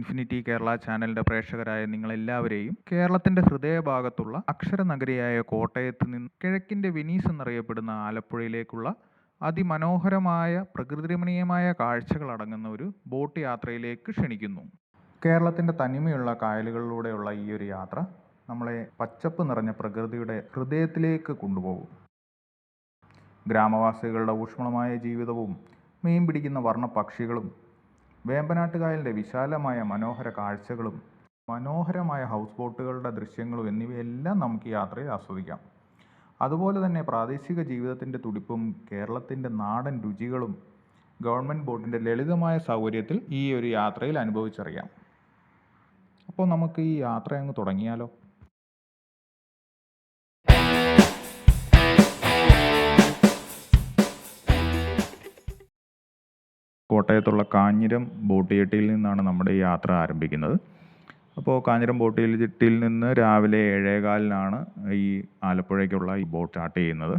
Infinity Kerala ചാനലിന്റെ പ്രേക്ഷകരായ നിങ്ങളെല്ലാവരെയും കേരളത്തിന്റെ ഹൃദയഭാഗത്തുള്ള അക്ഷരനഗരിയായ കോട്ടയത്ത് നിന്ന് കിഴക്കിന്റെ വെനീസ് എന്നറിയപ്പെടുന്ന ആലപ്പുഴയിലേക്കുള്ള അതിമനോഹരമായ പ്രകൃതിരമണീയമായ കാഴ്ചകൾ അടങ്ങുന്ന ഒരു ബോട്ട് യാത്രയിലേക്ക് ക്ഷണിക്കുന്നു. കേരളത്തിന്റെ തനിമയുള്ള കായലുകളിലൂടെയുള്ള ഈ ഒരു യാത്ര നമ്മളെ പച്ചപ്പ് നിറഞ്ഞ പ്രകൃതിയുടെ ഹൃദയത്തിലേക്ക് കൊണ്ടുപോകും. ഗ്രാമവാസികളുടെ ഊഷ്മളമായ ജീവിതവും മീൻ പിടിക്കുന്ന വർണ പക്ഷികളും വേമ്പനാട്ടുകായലിന്റെ വിശാലമായ മനോഹര കാഴ്ചകളും മനോഹരമായ ഹൗസ് ബോട്ടുകളുടെ ദൃശ്യങ്ങളും എന്നിവയെല്ലാം നമുക്ക് ഈ യാത്രയിൽ ആസ്വദിക്കാം. അതുപോലെ തന്നെ പ്രാദേശിക ജീവിതത്തിന്റെ തുടിപ്പും കേരളത്തിന്റെ നാടൻ രുചികളും ഗവൺമെന്റ് ബോട്ടിന്റെ ലളിതമായ സൗകര്യത്തിൽ ഈ ഒരു യാത്രയിൽ അനുഭവിച്ചറിയാം. അപ്പോൾ നമുക്ക് ഈ യാത്ര അങ്ങ് തുടങ്ങിയാലോ? കോട്ടയത്തുള്ള കാഞ്ഞിരം ബോട്ട് ജെട്ടിയിൽ നിന്നാണ് നമ്മുടെ യാത്ര ആരംഭിക്കുന്നത്. അപ്പോൾ കാഞ്ഞിരം ബോട്ട് ജെട്ടിയിൽ നിന്ന് രാവിലെ ഏഴേകാലിനാണ് ഈ ആലപ്പുഴയ്ക്കുള്ള ഈ ബോട്ട് സ്റ്റാർട്ട് ചെയ്യുന്നത്.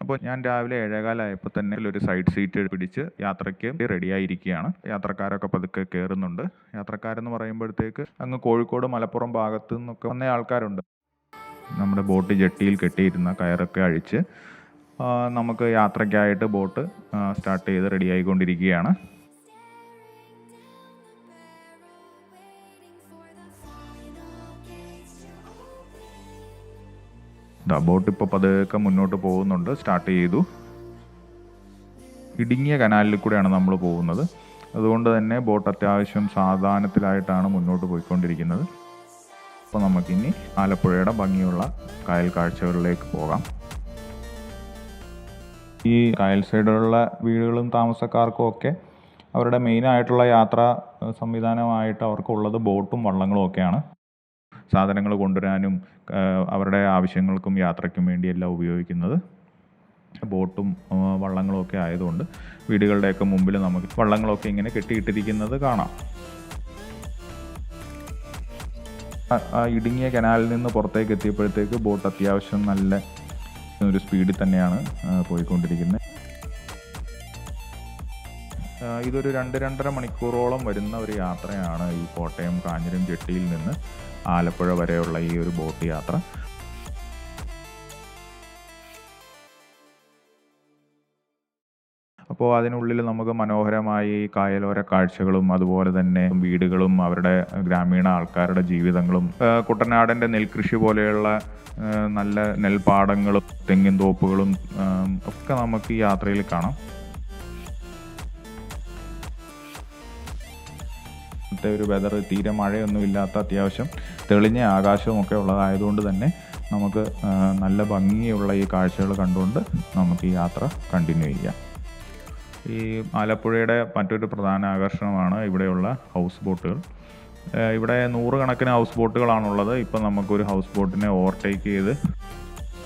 അപ്പോൾ ഞാൻ രാവിലെ ഏഴേകാലായപ്പോൾ തന്നെ ഒരു സൈഡ് സീറ്റ് പിടിച്ച് യാത്രയ്ക്ക് റെഡിയായിരിക്കുകയാണ്. യാത്രക്കാരൊക്കെ പതുക്കെ കയറുന്നുണ്ട്. യാത്രക്കാരെന്ന് പറയുമ്പോഴത്തേക്ക് അങ്ങ് കോഴിക്കോട് മലപ്പുറം ഭാഗത്തു നിന്നൊക്കെ വന്ന ആൾക്കാരുണ്ട്. നമ്മുടെ ബോട്ട് ജെട്ടിയിൽ കെട്ടിയിരുന്ന കയറൊക്കെ അഴിച്ച് നമുക്ക് യാത്രയ്ക്കായിട്ട് ബോട്ട് സ്റ്റാർട്ട് ചെയ്ത് റെഡി ആയിക്കൊണ്ടിരിക്കുകയാണ്. ദാ ബോട്ട് ഇപ്പോൾ പതുക്കെ മുന്നോട്ട് പോകുന്നുണ്ട്. സ്റ്റാർട്ട് ചെയ്തു. ഇടുങ്ങിയ കനാലിൽ കൂടെയാണ് നമ്മൾ പോകുന്നത്. അതുകൊണ്ട് തന്നെ ബോട്ട് അത്യാവശ്യം സാവധാനത്തിലായിട്ടാണ് മുന്നോട്ട് പോയിക്കൊണ്ടിരിക്കുന്നത്. അപ്പോൾ നമുക്കിനി ആലപ്പുഴയുടെ ഭംഗിയുള്ള കായൽ കാഴ്ചകളിലേക്ക് പോകാം. ഈ കായൽ സൈഡിലുള്ള വീടുകളും താമസക്കാർക്കും ഒക്കെ അവരുടെ മെയിൻ ആയിട്ടുള്ള യാത്രാ സംവിധാനമായിട്ട് അവർക്കുള്ളത് ബോട്ടും വള്ളങ്ങളും ഒക്കെയാണ്. സാധനങ്ങൾ കൊണ്ടുവരാനും അവരുടെ ആവശ്യങ്ങൾക്കും യാത്രയ്ക്കും വേണ്ടിയെല്ലാം ഉപയോഗിക്കുന്നത്. ബോട്ടും വള്ളങ്ങളും ഒക്കെ ആയതുകൊണ്ട് വീടുകളുടെയൊക്കെ മുമ്പിൽ നമുക്ക് വള്ളങ്ങളൊക്കെ ഇങ്ങനെ കെട്ടിയിട്ടിരിക്കുന്നത് കാണാം. ഇടുങ്ങിയ കനാലിൽ നിന്ന് പുറത്തേക്ക് എത്തിയപ്പോഴത്തേക്ക് ബോട്ട് അത്യാവശ്യം നല്ല ഒരു സ്പീഡിൽ തന്നെയാണ് പോയിക്കൊണ്ടിരിക്കുന്നത്. ഇതൊരു രണ്ട് രണ്ടര മണിക്കൂറോളം വരുന്ന ഒരു യാത്രയാണ് ഈ കോട്ടയം കാഞ്ഞിരം ജെട്ടിയിൽ നിന്ന് ആലപ്പുഴ വരെയുള്ള ഈ ഒരു ബോട്ട് യാത്ര. അപ്പോൾ അതിനുള്ളിൽ നമുക്ക് മനോഹരമായി കായലോര കാഴ്ചകളും അതുപോലെ തന്നെ വീടുകളും അവരുടെ ഗ്രാമീണ ആൾക്കാരുടെ ജീവിതങ്ങളും കുട്ടനാടിന്റെ നെൽകൃഷി പോലെയുള്ള നല്ല നെൽപ്പാടങ്ങളും തെങ്ങിൻ തോപ്പുകളും ഒക്കെ നമുക്ക് ഈ യാത്രയിൽ കാണാം. ഇന്നത്തെ ഒരു വെതർ തീരെ മഴയൊന്നും ഇല്ലാത്ത അത്യാവശ്യം തെളിഞ്ഞ ആകാശവും ഒക്കെ ഉള്ളതായതുകൊണ്ട് തന്നെ നമുക്ക് നല്ല ഭംഗിയുള്ള ഈ കാഴ്ചകൾ കണ്ടുകൊണ്ട് നമുക്ക് ഈ യാത്ര കണ്ടിന്യൂ ചെയ്യാം. ഈ ആലപ്പുഴയുടെ മറ്റൊരു പ്രധാന ആകർഷണമാണ് ഇവിടെയുള്ള ഹൗസ് ബോട്ടുകൾ. ഇവിടെ നൂറുകണക്കിന് ഹൗസ് ബോട്ടുകളാണുള്ളത്. ഇപ്പം നമുക്കൊരു ഹൗസ് ബോട്ടിനെ ഓവർടേക്ക് ചെയ്ത്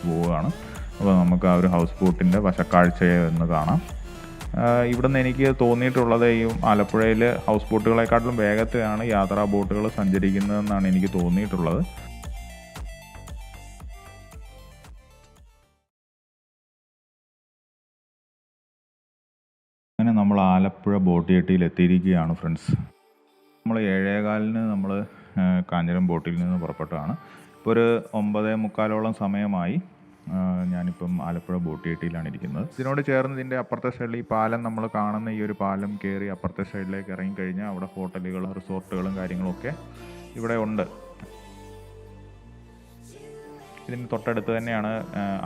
പോവുകയാണ്. അപ്പോൾ നമുക്ക് ആ ഒരു ഹൗസ് ബോട്ടിന്റെ വശക്കാഴ്ചയെ ഒന്ന് കാണാം. ഇവിടെ ഇവിടുന്ന് എനിക്ക് തോന്നിയിട്ടുള്ളത് ഈ ആലപ്പുഴയിൽ ഹൗസ് ബോട്ടുകളെക്കാട്ടിലും വേഗത്തിലാണ് യാത്രാ ബോട്ടുകൾ സഞ്ചരിക്കുന്നതെന്നാണ് എനിക്ക് തോന്നിയിട്ടുള്ളത്. ബോട്ട് ജെട്ടിയിൽ എത്തിയിരിക്കുകയാണ് ഫ്രണ്ട്സ്. നമ്മൾ ഏഴേകാലിന് നമ്മൾ കാഞ്ഞിരം ബോട്ടിൽ നിന്ന് പുറപ്പെട്ടതാണ്. ഇപ്പോൾ ഒരു ഒമ്പതേ മുക്കാലോളം സമയമായി ഞാനിപ്പം ആലപ്പുഴ ബോട്ട് ജെട്ടിയിലാണ് ഇരിക്കുന്നത്. ഇതിനോട് ചേർന്ന് ഇതിന്റെ അപ്പുറത്തെ സൈഡിൽ ഈ പാലം നമ്മൾ കാണുന്ന ഈ ഒരു പാലം കയറി അപ്പുറത്തെ സൈഡിലേക്ക് ഇറങ്ങിക്കഴിഞ്ഞാൽ അവിടെ ഹോട്ടലുകൾ റിസോർട്ടുകളും കാര്യങ്ങളൊക്കെ ഇവിടെ ഉണ്ട്. ഇതിന് തൊട്ടടുത്ത് തന്നെയാണ്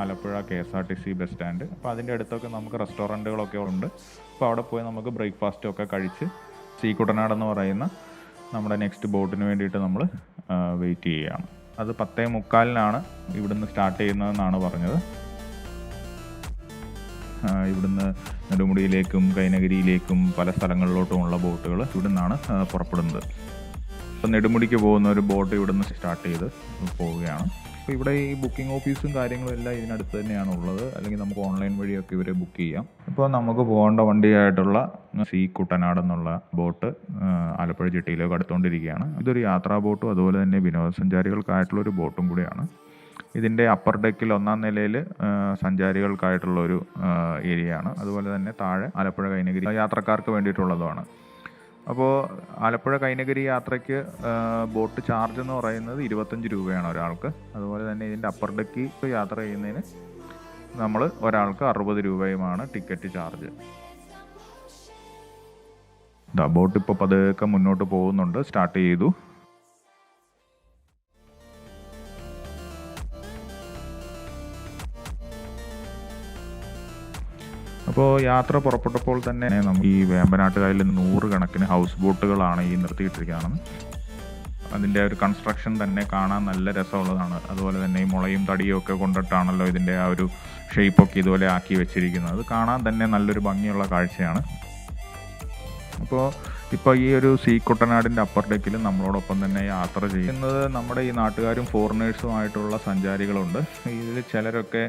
Alappuzha K S R T C bus stand. അപ്പോൾ അതിന്റെ അടുത്തൊക്കെ നമുക്ക് റെസ്റ്റോറന്റുകളൊക്കെ ഉണ്ട്. അപ്പോൾ അവിടെ പോയി നമുക്ക് ബ്രേക്ക്ഫാസ്റ്റ് ഒക്കെ കഴിച്ച് സീ കുട്ടനാട് എന്ന് പറയുന്ന നമ്മുടെ നെക്സ്റ്റ് ബോട്ടിന് വേണ്ടിയിട്ട് നമ്മൾ വെയിറ്റ് ചെയ്യുകയാണ്. അത് പത്തേ മുക്കാലിനാണ് ഇവിടുന്ന് സ്റ്റാർട്ട് ചെയ്യുന്നതെന്നാണ് പറഞ്ഞത്. ഇവിടുന്ന് നെടുമുടിയിലേക്കും കൈനഗിരിയിലേക്കും പല സ്ഥലങ്ങളിലോട്ടുമുള്ള ബോട്ടുകൾ ഇവിടുന്നാണ് പുറപ്പെടുന്നത്. ഇപ്പം നെടുമുടിക്ക് പോകുന്ന ഒരു ബോട്ട് ഇവിടുന്ന് സ്റ്റാർട്ട് ചെയ്ത് പോവുകയാണ്. അപ്പോൾ ഇവിടെ ഈ ബുക്കിംഗ് ഓഫീസും കാര്യങ്ങളും എല്ലാം ഇതിനടുത്ത് തന്നെയാണ് ഉള്ളത്. അല്ലെങ്കിൽ നമുക്ക് ഓൺലൈൻ വഴിയൊക്കെ ഇവരെ ബുക്ക് ചെയ്യാം. ഇപ്പോൾ നമുക്ക് പോകേണ്ട വണ്ടിയായിട്ടുള്ള സീ കുട്ടനാട് എന്നുള്ള ബോട്ട് ആലപ്പുഴ ജെട്ടിയിലേക്ക് അടുത്തുകൊണ്ടിരിക്കുകയാണ്. ഇതൊരു യാത്രാ ബോട്ടും അതുപോലെ തന്നെ വിനോദസഞ്ചാരികൾക്കായിട്ടുള്ള ഒരു ബോട്ടും കൂടിയാണ്. ഇതിന്റെ അപ്പർ ഡെക്കിൽ ഒന്നാം നിലയിൽ സഞ്ചാരികൾക്കായിട്ടുള്ള ഒരു ഏരിയയാണ് അതുപോലെ തന്നെ താഴെ ആലപ്പുഴ കൈനഗിരി യാത്രക്കാർക്ക് വേണ്ടിയിട്ടുള്ളതുമാണ്. അപ്പോൾ ആലപ്പുഴ കൈനഗിരി യാത്രയ്ക്ക് ബോട്ട് ചാർജ് എന്ന് പറയുന്നത് ഇരുപത്തഞ്ച് രൂപയാണ് ഒരാൾക്ക്. അതുപോലെ തന്നെ ഇതിന്റെ അപ്പർ ഡെക്കി യാത്ര ചെയ്യുന്നതിന് നമ്മൾ ഒരാൾക്ക് അറുപത് രൂപയുമാണ് ടിക്കറ്റ് ചാർജ്. ബോട്ട് ഇപ്പോൾ പതുക്കെ മുന്നോട്ട് പോകുന്നുണ്ട്. സ്റ്റാർട്ട് ചെയ്തു. അപ്പോൾ യാത്ര പുറപ്പെട്ടപ്പോൾ തന്നെ നമുക്ക് ഈ വേമ്പനാട്ടുകായലിൽ നൂറുകണക്കിന് ഹൗസ് ബോട്ടുകളാണ് ഈ നിർത്തിയിട്ടിരിക്കുന്നത്. അതിന്റെ ഒരു കൺസ്ട്രക്ഷൻ തന്നെ കാണാൻ നല്ല രസമുള്ളതാണ്. അതുപോലെ തന്നെ ഈ മുളയും തടിയും ഒക്കെ കൊണ്ടിട്ടാണല്ലോ ഇതിന്റെ ആ ഒരു ഷേപ്പൊക്കെ ഇതുപോലെ ആക്കി വെച്ചിരിക്കുന്നത്. അത് കാണാൻ തന്നെ നല്ലൊരു ഭംഗിയുള്ള കാഴ്ചയാണ്. അപ്പോൾ ഇപ്പോൾ ഈ ഒരു സീ കുട്ടനാടിന്റെ അപ്പർ ഡെക്കിൽ നമ്മളോടൊപ്പം തന്നെ യാത്ര ചെയ്യുന്നത് നമ്മുടെ ഈ നാട്ടുകാരും ഫോറിനേഴ്സുമായിട്ടുള്ള സഞ്ചാരികളുണ്ട്. ഇതിൽ ചിലരൊക്കെ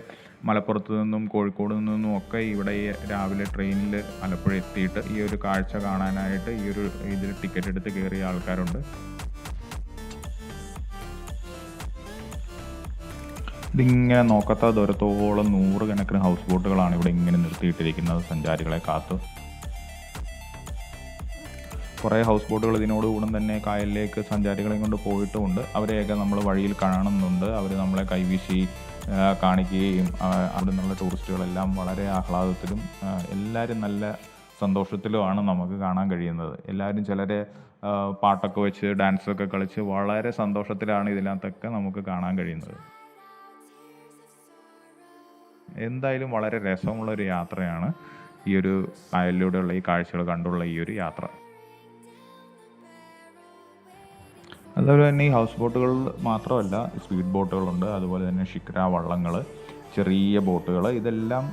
മലപ്പുറത്ത് നിന്നും കോഴിക്കോട് നിന്നും ഒക്കെ ഇവിടെ ഈ രാവിലെ ട്രെയിനിൽ ആലപ്പുഴ എത്തിയിട്ട് ഈ ഒരു കാഴ്ച കാണാനായിട്ട് ഈ ഒരു ഇതിൽ ടിക്കറ്റ് എടുത്ത് കയറിയ ആൾക്കാരുണ്ട്. ഇതിങ്ങനെ നോക്കത്ത ദൂരത്തോളം നൂറുകണക്കിന് ഹൗസ് ബോട്ടുകളാണ് ഇവിടെ ഇങ്ങനെ നിർത്തിയിട്ടിരിക്കുന്നത് സഞ്ചാരികളെ കാത്ത്. കുറേ ഹൗസ് ബോട്ടുകൾ ഇതിനോടുകൂടെ തന്നെ കായലിലേക്ക് സഞ്ചാരികളെയും കൊണ്ട് പോയിട്ടുമുണ്ട്. അവരെയൊക്കെ നമ്മൾ വഴിയിൽ കാണുന്നുണ്ട്. അവർ നമ്മളെ കൈവീശി കാണിക്കുകയും അവിടെ നിന്നുള്ള ടൂറിസ്റ്റുകളെല്ലാം വളരെ ആഹ്ലാദത്തിലും എല്ലാവരും നല്ല സന്തോഷത്തിലുമാണ് നമുക്ക് കാണാൻ കഴിയുന്നത്. എല്ലാവരും ചിലരെ പാട്ടൊക്കെ വെച്ച് ഡാൻസൊക്കെ കളിച്ച് വളരെ സന്തോഷത്തിലാണ് ഇതിനകത്തൊക്കെ നമുക്ക് കാണാൻ കഴിയുന്നത്. എന്തായാലും വളരെ രസമുള്ള ഒരു യാത്രയാണ് ഈ ഒരു കായലിലൂടെയുള്ള ഈ കാഴ്ചകൾ കണ്ടുള്ള ഈ ഒരു യാത്ര. അതുപോലെ തന്നെ ഈ ഹൗസ് ബോട്ടുകൾ മാത്രമല്ല സ്പീഡ് ബോട്ടുകളുണ്ട് അതുപോലെ തന്നെ ഷിക്ര വള്ളങ്ങൾ ചെറിയ ബോട്ടുകൾ ഇതെല്ലാം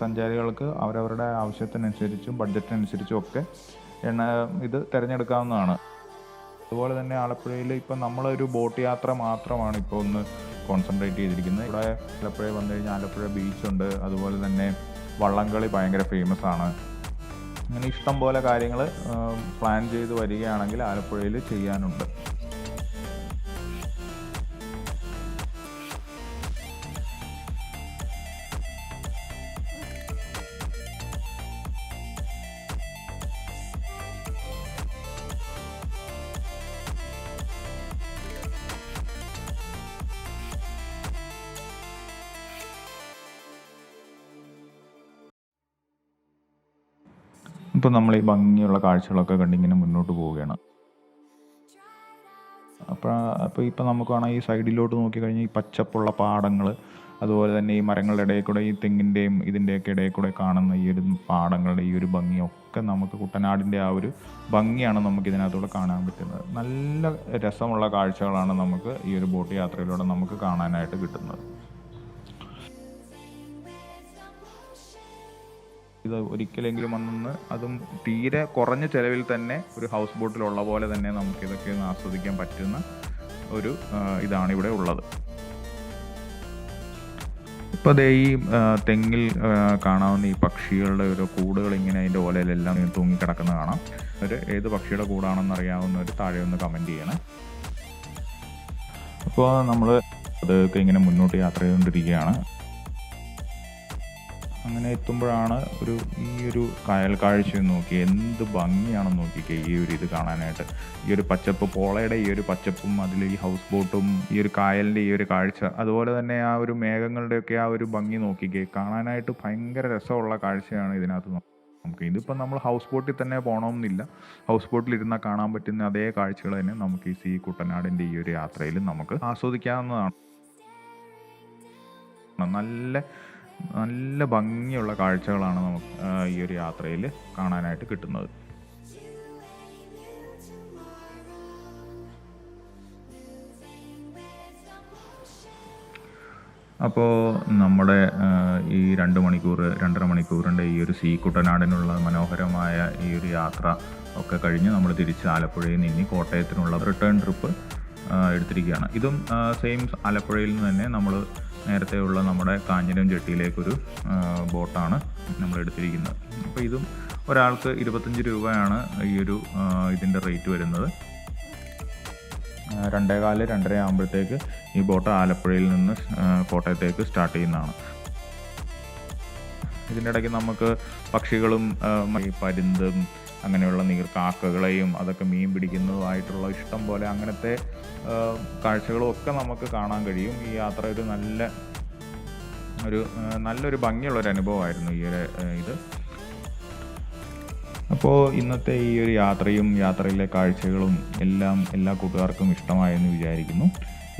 സഞ്ചാരികൾക്ക് അവരവരുടെ ആവശ്യത്തിനനുസരിച്ചും ബഡ്ജറ്റിനനുസരിച്ചും ഒക്കെ എണ്ണ ഇത് തിരഞ്ഞെടുക്കാവുന്നതാണ്. അതുപോലെ തന്നെ ആലപ്പുഴയിൽ ഇപ്പം നമ്മളൊരു ബോട്ട് യാത്ര മാത്രമാണ് ഇപ്പോൾ ഒന്ന് കോൺസെൻട്രേറ്റ് ചെയ്തിരിക്കുന്നത്. ഇവിടെ ആലപ്പുഴ വന്നു കഴിഞ്ഞാൽ ആലപ്പുഴ ബീച്ചുണ്ട് അതുപോലെ തന്നെ വള്ളംകളി ഭയങ്കര ഫേമസ് ആണ്. അങ്ങനെ ഇഷ്ടം പോലെ കാര്യങ്ങൾ പ്ലാൻ ചെയ്ത് വരികയാണെങ്കിൽ ആലപ്പുഴയിൽ ചെയ്യാനുണ്ട്. ഇപ്പോൾ നമ്മൾ ഈ ഭംഗിയുള്ള കാഴ്ചകളൊക്കെ കണ്ടിങ്ങനെ മുന്നോട്ട് പോവുകയാണ്. അപ്പോൾ അപ്പോൾ ഇപ്പോൾ നമുക്ക് വേണമെങ്കിൽ ഈ സൈഡിലോട്ട് നോക്കിക്കഴിഞ്ഞാൽ ഈ പച്ചപ്പുള്ള പാടങ്ങൾ അതുപോലെ തന്നെ ഈ മരങ്ങളുടെ ഇടയിൽ കൂടെ ഈ തെങ്ങിന്റെയും ഇതിന്റെയൊക്കെ ഇടയിൽ കൂടെ കാണുന്ന ഈ ഒരു പാടങ്ങളുടെ ഈ ഒരു ഭംഗിയൊക്കെ നമുക്ക് കുട്ടനാടിന്റെ ആ ഒരു ഭംഗിയാണ് നമുക്ക് ഇതിനകത്തൂടെ കാണാൻ പറ്റുന്നത്. നല്ല രസമുള്ള കാഴ്ചകളാണ് നമുക്ക് ഈ ഒരു ബോട്ട് യാത്രയിലൂടെ നമുക്ക് കാണാനായിട്ട് കിട്ടുന്നത്. ഇത് ഒരിക്കലെങ്കിലും വന്നൊന്ന് അതും തീരെ കുറഞ്ഞ ചിലവിൽ തന്നെ ഒരു ഹൗസ് ബോട്ടിലുള്ള പോലെ തന്നെ നമുക്ക് ഇതൊക്കെ ഒന്ന് ആസ്വദിക്കാൻ പറ്റുന്ന ഒരു ഇതാണ് ഇവിടെ ഉള്ളത്. ഇപ്പോൾ അതേ ഈ തെങ്ങിൽ കാണാവുന്ന ഈ പക്ഷികളുടെ ഒരു കൂടുകൾ ഇങ്ങനെ അതിന്റെ ഓലയിലെല്ലാം തൂങ്ങിക്കിടക്കുന്ന കാണാം. ഒരു ഏത് പക്ഷിയുടെ കൂടാണെന്ന് അറിയാവുന്നവർ താഴെ ഒന്ന് കമന്റ് ചെയ്യണം. അപ്പോൾ നമ്മൾ അതൊക്കെ ഇങ്ങനെ മുന്നോട്ട് യാത്ര ചെയ്തുകൊണ്ടിരിക്കുകയാണ്. അങ്ങനെ എത്തുമ്പോഴാണ് ഒരു ഈ ഒരു കായൽ കാഴ്ച നോക്കി എന്ത് ഭംഗിയാണെന്ന് നോക്കിക്കേ ഈ ഒരു ഇത് കാണാനായിട്ട്. ഈ ഒരു പച്ചപ്പ് പോളയുടെ ഈ ഒരു പച്ചപ്പും അതിൽ ഈ ഹൗസ് ബോട്ടും ഈ ഒരു കായലിന്റെ ഈ ഒരു കാഴ്ച അതുപോലെ തന്നെ ആ ഒരു മേഘങ്ങളുടെയൊക്കെ ആ ഒരു ഭംഗി നോക്കിക്കേ കാണാനായിട്ട് ഭയങ്കര രസമുള്ള കാഴ്ചയാണ് ഇതിനകത്ത് നമുക്ക്. ഇതിപ്പോൾ നമ്മൾ ഹൗസ് ബോട്ടിൽ തന്നെ പോകണമെന്നില്ല ഹൗസ് ബോട്ടിൽ ഇരുന്നാൽ കാണാൻ പറ്റുന്ന അതേ കാഴ്ചകൾ തന്നെ നമുക്ക് ഈ സീ കുട്ടനാടിന്റെ ഈ ഒരു യാത്രയിൽ നമുക്ക് ആസ്വദിക്കാവുന്നതാണ്. നല്ല നല്ല ഭംഗിയുള്ള കാഴ്ചകളാണ് നമുക്ക് ഈ ഒരു യാത്രയിൽ കാണാനായിട്ട് കിട്ടുന്നത്. അപ്പോൾ നമ്മുടെ ഈ രണ്ട് മണിക്കൂർ രണ്ടര മണിക്കൂറിന്റെ ഈ ഒരു സീ കുട്ടനാടിനുള്ള മനോഹരമായ ഈ ഒരു യാത്ര ഒക്കെ കഴിഞ്ഞ് നമ്മൾ തിരിച്ച് ആലപ്പുഴയിൽ നിന്ന് കോട്ടയത്തിനുള്ള റിട്ടേൺ ട്രിപ്പ് എടുത്തിരിക്കുകയാണ്. ഇതും സെയിം ആലപ്പുഴയിൽ നിന്ന് തന്നെ നമ്മൾ നേരത്തെയുള്ള നമ്മുടെ കാഞ്ഞിരം ജെട്ടിയിലേക്കൊരു ബോട്ടാണ് നമ്മൾ എടുത്തിരിക്കുന്നത്. അപ്പോൾ ഇതും ഒരാൾക്ക് ഇരുപത്തഞ്ച് രൂപയാണ് ഈ ഒരു ഇതിന്റെ റേറ്റ് വരുന്നത്. രണ്ടേകാൽ രണ്ടര ആകുമ്പോഴത്തേക്ക് ഈ ബോട്ട് ആലപ്പുഴയിൽ നിന്ന് കോട്ടയത്തേക്ക് സ്റ്റാർട്ട് ചെയ്യുന്നതാണ്. ഇതിന്റെ ഇടയ്ക്ക് നമുക്ക് പക്ഷികളും പരുന്തും അങ്ങനെയുള്ള നീർക്കാക്കകളെയും അതൊക്കെ മീൻ പിടിക്കുന്നതുമായിട്ടുള്ള ഇഷ്ടം പോലെ അങ്ങനത്തെ കാഴ്ചകളും ഒക്കെ നമുക്ക് കാണാൻ കഴിയും. ഈ യാത്ര ഒരു നല്ല ഒരു നല്ലൊരു ഭംഗിയുള്ള ഒരു അനുഭവമായിരുന്നു ഈ ഒരു ഇത്. അപ്പോൾ ഇന്നത്തെ ഈ ഒരു യാത്രയും യാത്രയിലെ കാഴ്ചകളും എല്ലാം എല്ലാ കൂട്ടുകാർക്കും ഇഷ്ടമായെന്ന് വിചാരിക്കുന്നു.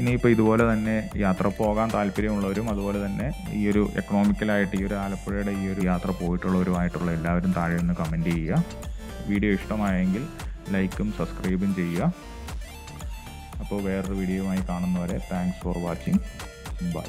ഇനിയിപ്പോൾ ഇതുപോലെ തന്നെ യാത്ര പോകാൻ താല്പര്യമുള്ളവരും അതുപോലെ തന്നെ ഈ ഒരു എക്കണോമിക്കലായിട്ട് ഈ ഒരു ആലപ്പുഴയുടെ ഈ ഒരു യാത്ര പോയിട്ടുള്ളവരുമായിട്ടുള്ള എല്ലാവരും താഴെ ഒന്ന് കമന്റ് ചെയ്യുക. വീഡിയോ ഇഷ്ടമായെങ്കിൽ ലൈക്കും സബ്സ്ക്രൈബും ചെയ്യുക. അപ്പോൾ വേറൊരു വീഡിയോയുമായി കാണുന്നവരെ താങ്ക്സ് ഫോർ വാച്ചിങ് ബൈ